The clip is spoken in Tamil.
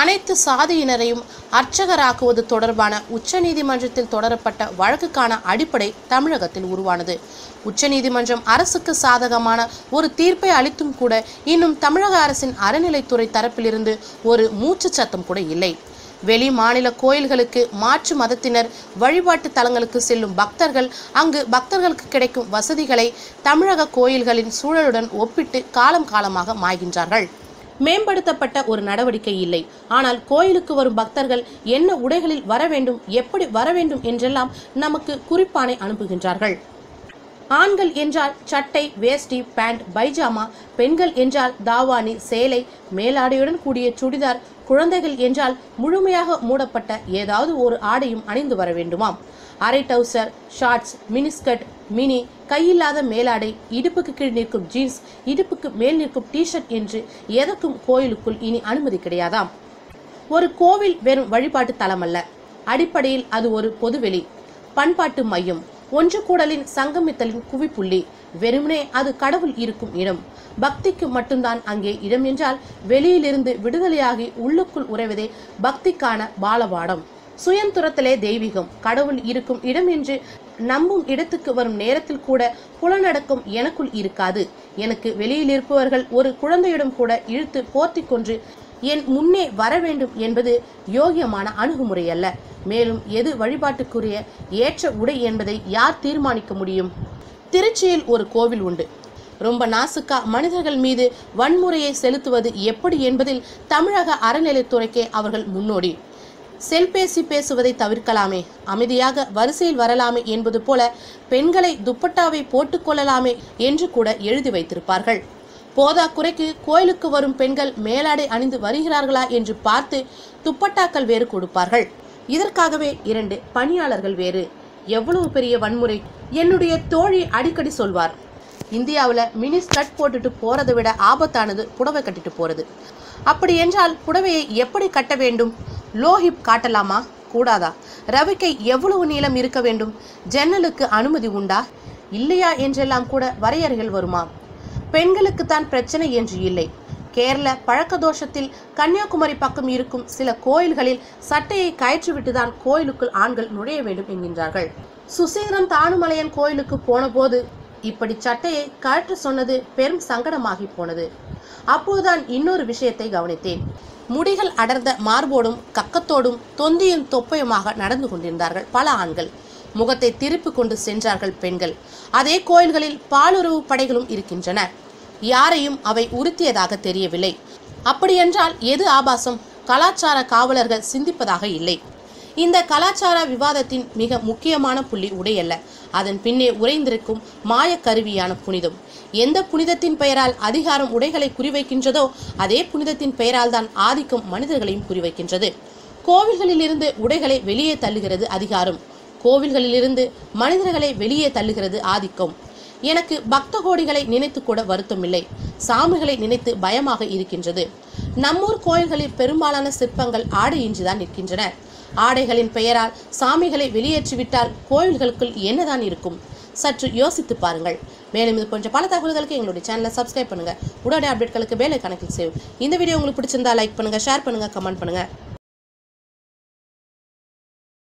அனைத்து சாதியினரையும் அர்ச்சகராக்குவது தொடர்பான உச்சநீதிமன்றத்தில் தொடரப்பட்ட வழக்குக்கான அடிப்படை தமிழகத்தில் உருவானது. உச்சநீதிமன்றம் அரசுக்கு சாதகமான ஒரு தீர்ப்பை அளித்தும் கூட இன்னும் தமிழக அரசின் அறநிலைத்துறை தரப்பிலிருந்து ஒரு மூச்சு சத்தம் கூட இல்லை. வெளி மாநில கோயில்களுக்கு மாற்று மதத்தினர் வழிபாட்டு தலங்களுக்கு செல்லும் பக்தர்கள் அங்கு பக்தர்களுக்கு கிடைக்கும் வசதிகளை தமிழக கோயில்களின் சூழலுடன் ஒப்பிட்டு காலம் காலமாக மாய்கின்றார்கள். மேம்படுத்தப்பட்ட ஒரு நடவடிக்கை இல்லை. ஆனால் கோயிலுக்கு வரும் பக்தர்கள் என்ன உடைகளில் வர வேண்டும் எப்படி வர வேண்டும் என்றெல்லாம் நமக்கு குறிப்பானை அனுப்புகின்றார்கள். ஆண்கள் என்றால் சட்டை வேஷ்டி பேண்ட் பைஜாமா பெண்கள் என்றால் தாவாணி சேலை மேலாடையுடன் கூடிய சுடிதார் குழந்தைகள் என்றால் முழுமையாக மூடப்பட்ட ஏதாவது ஒரு ஆடையும் அணிந்து வர வேண்டுமாம். அரை டவுசர் ஷார்ட்ஸ் மினிஸ்கர்ட் மினி கையில்லாத மேலாடை இடுப்புக்கு கீழ் நிற்கும் ஜீன்ஸ் இடுப்புக்கு மேல் நிற்கும் டிஷர்ட் என்று எதற்கும் கோயிலுக்குள் இனி அனுமதி கிடையாதாம். ஒரு கோவில் வெறும் வழிபாட்டு தலம் அல்ல. அடிப்படையில் அது ஒரு பொதுவெளி. பண்பாட்டு மையம். ஒன்று கூடலின் சங்கமித்தலின் குவிப்புள்ளி. வெறுமனே அது கடவுள் இருக்கும் இடம். பக்திக்கு மட்டும்தான் அங்கே இடம் என்றால் வெளியிலிருந்து விடுதலையாகி உள்ளுக்குள் உறைவதே பக்திக்கான பாலபாடம் சுயந்துரத்திலே தெய்வீகம். கடவுள் இருக்கும் இடம் என்று நம்பும் இடத்துக்கு வரும் நேரத்தில் கூட புலநடக்கம் எனக்குள் இருக்காது. எனக்கு வெளியில் இருப்பவர்கள் ஒரு குழந்தையிடம் கூட இழுத்து போர்த்தி கொன்று என் முன்னே வர வேண்டும் என்பது யோகியமான அணுகுமுறை அல்ல மேலும் எது வழிபாட்டுக்குரிய ஏற்ற உடை என்பதை யார் தீர்மானிக்க முடியும்? திருச்சியில் ஒரு கோவில் உண்டு. ரொம்ப நாசுக்கா மனிதர்கள் மீது வன்முறையை செலுத்துவது எப்படி என்பதில் தமிழக அறநிலைத்துறைக்கே அவர்கள் முன்னோடி. செல்பேசி பேசுவதை தவிர்க்கலாமே. அமைதியாக வரிசையில் வரலாமே என்பது போல பெண்களை துப்பட்டாவை போட்டுக்கொள்ளலாமே என்று கூட எழுதி வைத்திருப்பார்கள். போதா குறைக்கு கோயிலுக்கு வரும் பெண்கள் மேலாடை அணிந்து வருகிறார்களா என்று பார்த்து துப்பட்டாக்கள் வேறு கொடுப்பார்கள். இதற்காகவே இரண்டு பணியாளர்கள் வேறு. எவ்வளவு பெரிய வன்முறை. என்னுடைய தோழி அடிக்கடி சொல்வார் இந்தியாவில் மினி ஸ்கர்ட் போட்டுட்டு போகிறதை விட ஆபத்தானது புடவை கட்டிட்டு போகிறது அப்படி என்றால் புடவையை எப்படி கட்ட வேண்டும்? லோஹிப் காட்டலாமா? கூடாதா? ரவிக்கை எவ்வளவு நீளம் இருக்க வேண்டும்? ஜன்னலுக்கு அனுமதி உண்டா? இல்லையா என்றெல்லாம் கூட வரையறைகள் வருமா? பெண்களுக்கு தான் பிரச்சனை என்று இல்லை. கேரள பழக்க தோஷத்தில் கன்னியாகுமரி பக்கம் இருக்கும் சில கோயில்களில் சட்டையை கயற்றிவிட்டு தான் கோயிலுக்குள் ஆண்கள் நுழைய வேண்டும் என்கின்றார்கள். சுசீந்திரன் தானுமலையன் கோயிலுக்கு போனபோது இப்படி சட்டையை கழற்ற சொன்னது பெரும் சங்கடமாகி போனது. அப்போதுதான் இன்னொரு விஷயத்தை கவனித்தேன். முடிகள் அடர்ந்த மார்போடும் கக்கத்தோடும் தொந்தியும் தொப்பையுமாக நடந்து கொண்டிருந்தார்கள் பல ஆண்கள். முகத்தை திருப்பி கொண்டு சென்றார்கள் பெண்கள். அதே கோயில்களில் பாலுறவு படைகளும் இருக்கின்றன. யாரையும் அவை உறுத்தியதாக தெரியவில்லை. அப்படியென்றால் எது ஆபாசம்? கலாச்சார காவலர்கள் சிந்திப்பதாக இல்லை. இந்த கலாச்சார விவாதத்தின் மிக முக்கியமான புள்ளி உடையல்ல அதன் பின்னே உறைந்திருக்கும் மாயக் கருவியான புனிதம். எந்த புனிதத்தின் பெயரால் அதிகாரம் உடைகளை குறிவைக்கின்றதோ அதே புனிதத்தின் பெயரால் தான் ஆதிக்கம் மனிதர்களையும் குறிவைக்கின்றது. கோவில்களிலிருந்து உடைகளை வெளியே தள்ளுகிறது அதிகாரம். கோவில்களிலிருந்து மனிதர்களை வெளியே தள்ளுகிறது ஆதிக்கம். எனக்கு பக்த கோடிகளை நினைத்து கூட வருத்தமில்லை. சாமிகளை நினைத்து பயமாக இருக்கின்றது. நம்மூர் கோயில்களில் பெரும்பாலான சிற்பங்கள் ஆடையின்றிதான் நிற்கின்றன. ஆடைகளின் பெயரால் சாமிகளை வெளியேற்றிவிட்டால் கோவில்களுக்குள் என்னதான் இருக்கும்? சற்று யோசித்து பாருங்கள். மேலும் இது போன்ற பல தகவல்களுக்கு எங்களுடைய சேனலை சப்ஸ்கிரைப் பண்ணுங்க. உடனே அப்டேட்களுக்கு வேலை கணக்கில் சேவ் இந்த வீடியோ உங்களுக்கு பிடிச்சிருந்தா லைக் பண்ணுங்கள் ஷேர் பண்ணுங்க கமெண்ட் பண்ணுங்கள்